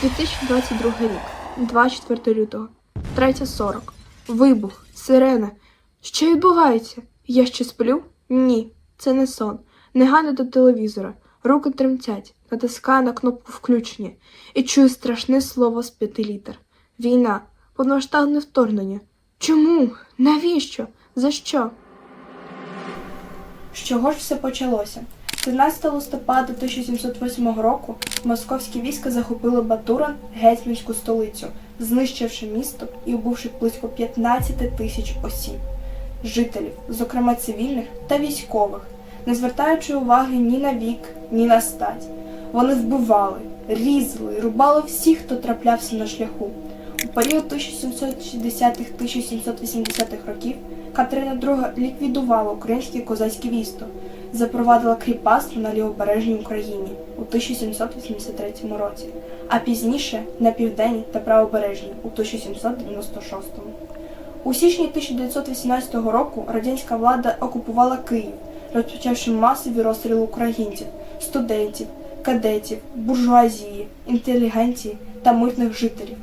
2022 рік, 24 лютого, 3.40. Вибух, сирена. Що відбувається? Я ще сплю? Ні, це не сон. Негайно до телевізора. Руки тремтять, натискаю на кнопку включення і чую страшне слово з п'яти літер. Війна, повномасштабне вторгнення. Чому? Навіщо? За що? З чого ж все почалося? 13 листопада 1708 року московські війська захопили Батурин, гетьманську столицю, знищивши місто і вбивши близько 15 тисяч осіб, жителів, зокрема цивільних та військових, не звертаючи уваги ні на вік, ні на стать. Вони вбивали, різали, рубали всіх, хто траплявся на шляху. У період 1760-1780-х років Катерина II ліквідувала українське козацьке військо, запровадила кріпацтво на лівобережній Україні у 1783 році, а пізніше на південній та правобережній у 1796. У січні 1918 року радянська влада окупувала Київ, розпочавши масові розстріли українців, студентів, кадетів, буржуазії, інтелігенції та мирних жителів.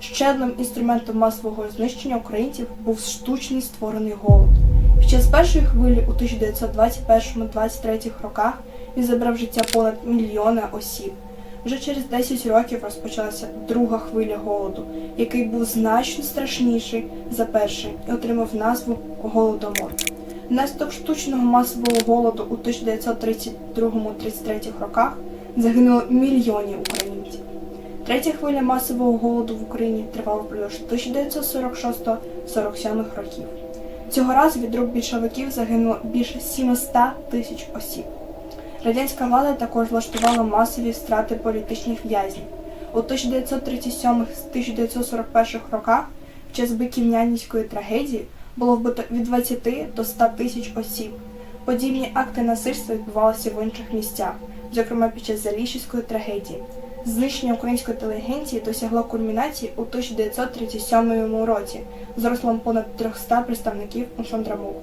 Ще одним інструментом масового знищення українців був штучний створений голод. Під час першої хвилі у 1921-23 роках він забрав життя понад мільйона осіб. Вже через 10 років розпочалася друга хвиля голоду, який був значно страшніший за перший і отримав назву Голодомор. Внаслідок штучного масового голоду у 1932-33 роках загинуло мільйони українців. Третя хвиля масового голоду в Україні тривала впродовж 1946-47 років. Цього разу від рук більшовиків загинуло більше 700 тисяч осіб. Радянська влада також влаштувала масові страти політичних в'язнів. У 1937-1941 роках в час Биківнянської трагедії було вбито від 20 до 100 тисяч осіб. Подібні акти насильства відбувалися в інших місцях, зокрема під час Заліщівської трагедії. Знищення української інтелігенції досягло кульмінації у 1937 році з розслом понад 300 представників Шандрамуху.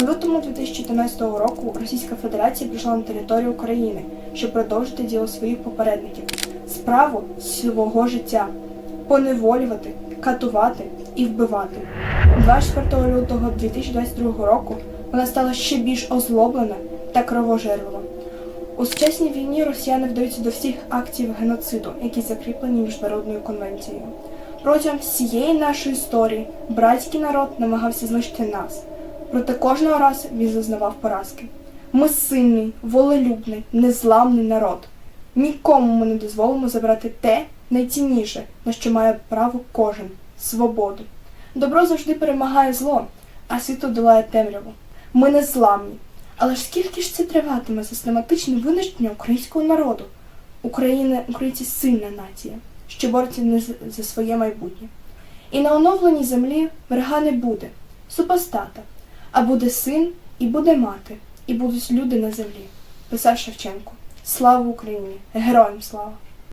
У лютому 2014 року Російська Федерація прийшла на територію України, щоб продовжити діло своїх попередників, справу свого життя, поневолювати, катувати і вбивати. 24 лютого 2022 року вона стала ще більш озлоблена та кровожерлива. У сучасній війні росіяни вдаються до всіх актів геноциду, які закріплені міжнародною конвенцією. Протягом всієї нашої історії братський народ намагався знищити нас. Проте кожного разу він зазнавав поразки. Ми сильний, волелюбний, незламний народ. Нікому ми не дозволимо забрати те найцінніше, на що має право кожен свободу. Добро завжди перемагає зло, а світло долає темряву. Ми незламні. Але ж скільки ж це триватиме систематичне винищення українського народу? Україна, українці сильна нація, що бореться не за своє майбутнє. І на оновленій землі врага не буде, супостата, а буде син і буде мати, і будуть люди на землі, писав Шевченко. Слава Україні! Героям слава!